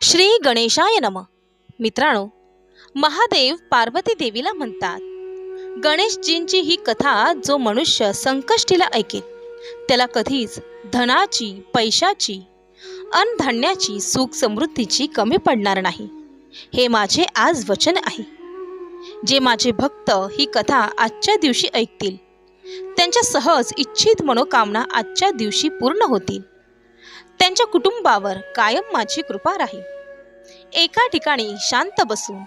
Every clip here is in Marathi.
श्री गणेशाय नम. मित्रांनो महादेव पार्वती देवीला म्हणतात गणेशजींची ही कथा जो मनुष्य संकष्टीला ऐकेल त्याला कधीच धनाची पैशाची अन्नधान्याची सुख समृद्धीची कमी पडणार नाही. हे माझे आज वचन आहे. जे माझे भक्त ही कथा आजच्या दिवशी ऐकतील त्यांच्या सहज इच्छित मनोकामना आजच्या दिवशी पूर्ण होतील. त्यांच्या कुटुंबावर कायम माझी कृपा राहील. एका ठिकाणी शांत बसून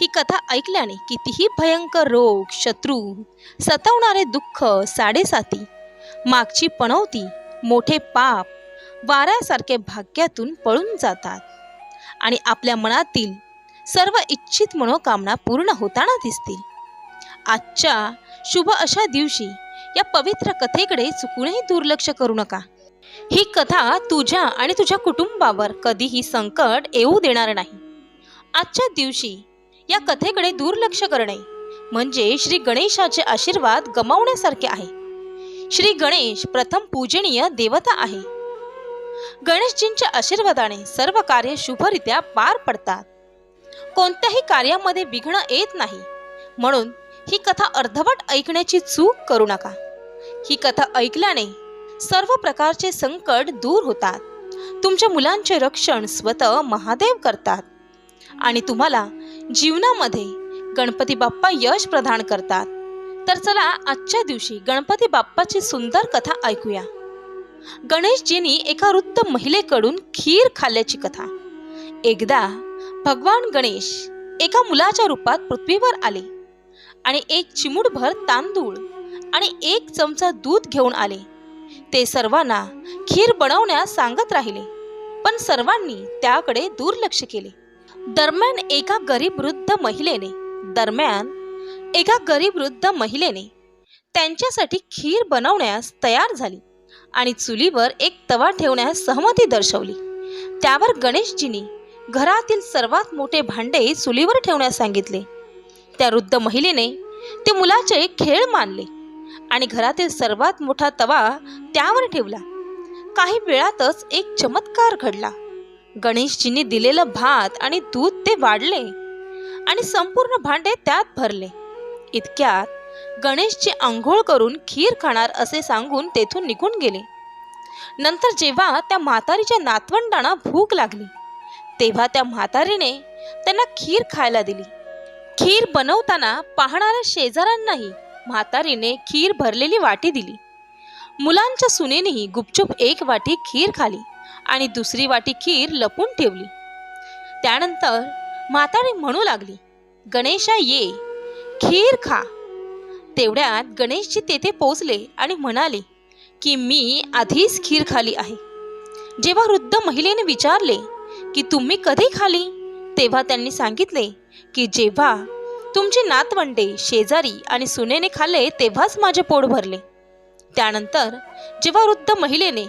ही कथा ऐकल्याने कितीही भयंकर रोग शत्रू सतवणारे दुःख साडेसाती मागची पणवती मोठे पाप वाऱ्यासारखे भाग्यातून पळून जातात आणि आपल्या मनातील सर्व इच्छित मनोकामना पूर्ण होताना दिसतील. आजच्या शुभ अशा दिवशी या पवित्र कथेकडे चुकूनही दुर्लक्ष करू नका. ही कथा तुझ्या आणि तुझ्या कुटुंबावर कधीही संकट येऊ देणार नाही. आजच्या दिवशी या कथेकडे दुर्लक्ष करणे म्हणजे श्री गणेशाचे आशीर्वाद गमावण्यासारखे आहे. श्री गणेश प्रथम पूजनीय देवता आहे. गणेशजींच्या आशीर्वादाने सर्व कार्य शुभरित्या पार पडतात. कोणत्याही कार्यामध्ये विघ्न येत नाही. म्हणून ही कथा अर्धवट ऐकण्याची चूक करू नका. ही कथा ऐकल्याने सर्व प्रकारचे संकट दूर होतात. तुमच्या मुलांचे रक्षण स्वतः महादेव करतात. आणि तुम्हाला जीवनामध्ये गणपती बाप्पा यश प्रदान करतात. तर चला आजच्या दिवशी गणपती बाप्पाची सुंदर कथा ऐकूया. गणेशजींनी एका वृत्त महिलेकडून खीर खाल्ल्याची कथा. एकदा भगवान गणेश एका मुलाच्या रूपात पृथ्वीवर आले. आणि एक चिमूटभर तांदूळ आणि एक चमचा दूध घेऊन आले. ते सर्वांना खीर बनवण्यास सांगत राहिले. पण सर्वांनी त्याकडे दुर्लक्ष केले. दरम्यान एका गरीब वृद्ध महिलेने दरम्यान एका गरीब वृद्ध महिलेने त्यांच्यासाठी खीर बनवण्यास तयार झाली आणि चुलीवर एक तवा ठेवण्यास सहमती दर्शवली. त्यावर गणेशजींनी घरातील सर्वात मोठे भांडे चुलीवर ठेवण्यास सांगितले. त्या वृद्ध महिलेने ते मुलाचे खेळ मानले. आणि घरातील सर्वात मोठा तवा त्यावर ठेवला. काही वेळातच एक चमत्कार घडला. गणेशजींनी दिलेलं भात आणि दूध ते वाढले आणि संपूर्ण भांडे त्यात भरले. इतक्यात गणेशची आंघोळ करून खीर खाणार असे सांगून तेथून निघून गेले. नंतर जेव्हा त्या म्हातारीच्या नातवंडांना भूक लागली तेव्हा त्या म्हातारीने त्यांना खीर खायला दिली. खीर बनवताना पाहणाऱ्या शेजाऱ्यांनाही म्हातारीने खीर भरलेली वाटी दिली. मुलांच्या सुनेनेही गुपचूप एक वाटी खीर खाली आणि दुसरी वाटी खीर लपून ठेवली. त्यानंतर म्हातारी म्हणू लागली गणेशा ये. खीर खा. तेवढ्यात गणेशजी तेथे पोचले आणि म्हणाले की मी आधीच खीर खाली आहे. जेव्हा वृद्ध महिलेने विचारले की तुम्ही कधी खाली? तेव्हा त्यांनी सांगितले की जेव्हा तुमची नातवंडे शेजारी आणि सुनेने खाल्ले तेव्हाच माझे पोट भरले. त्यानंतर जेव्हा वृद्ध महिलेने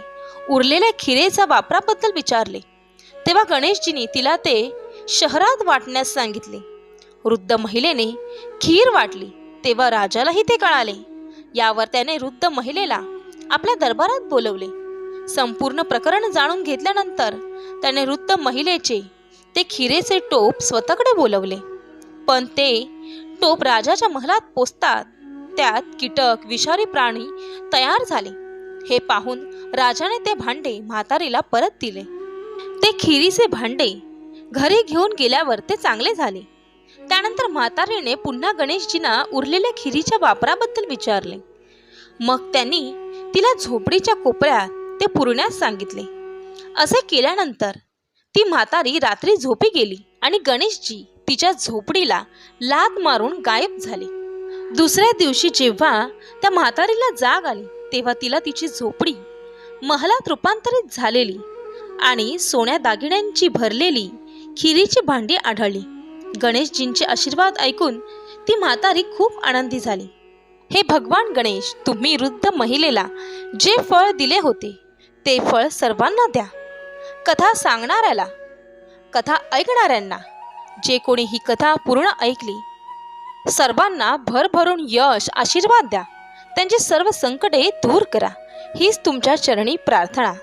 उरलेल्या खिरेचा वापराबद्दल विचारले तेव्हा गणेशजींनी तिला ते शहरात वाटण्यास सांगितले. वृद्ध महिलेने खीर वाटली तेव्हा राजालाही ते कळाले. यावर त्याने वृद्ध महिलेला आपल्या दरबारात बोलवले. संपूर्ण प्रकरण जाणून घेतल्यानंतर त्याने वृद्ध महिलेचे ते खिरेचे टोप स्वतःकडे बोलवले. पण ते टोप राजाच्या महलात पोचतात त्यात कीटक विषारी प्राणी तयार झाले. हे पाहून राजाने ते भांडे म्हातारीला परत दिले. ते खिरीचे भांडे घरी घेऊन गेल्यावर ते चांगले झाले. त्यानंतर म्हातारीने पुन्हा गणेशजींना उरलेल्या खिरीच्या वापराबद्दल विचारले. मग त्यांनी तिला झोपडीच्या कोपऱ्यात ते पुरण्यास सांगितले. असे केल्यानंतर ती म्हातारी रात्री झोपी गेली आणि गणेशजी तिच्या झोपडीला लात मारून गायब झाले. दुसऱ्या दिवशी जेव्हा त्या म्हातारीला जाग आली तेव्हा तिला तिची झोपडी महलात रूपांतरित झालेली आणि सोन्या दागिन्यांची भरलेली खिरीची भांडी आढळली. गणेशजींचे आशीर्वाद ऐकून ती म्हातारी खूप आनंदी झाली. हे भगवान गणेश तुम्ही वृद्ध महिलेला जे फळ दिले होते ते फळ सर्वांना द्या. कथा सांगणाऱ्याला कथा ऐकणाऱ्यांना जे कोणी ही कथा पूर्ण ऐकली सर्वांना भरभरून यश आशीर्वाद द्या. त्यांची सर्व संकटे दूर करा. हीच तुमच्या चरणी प्रार्थना.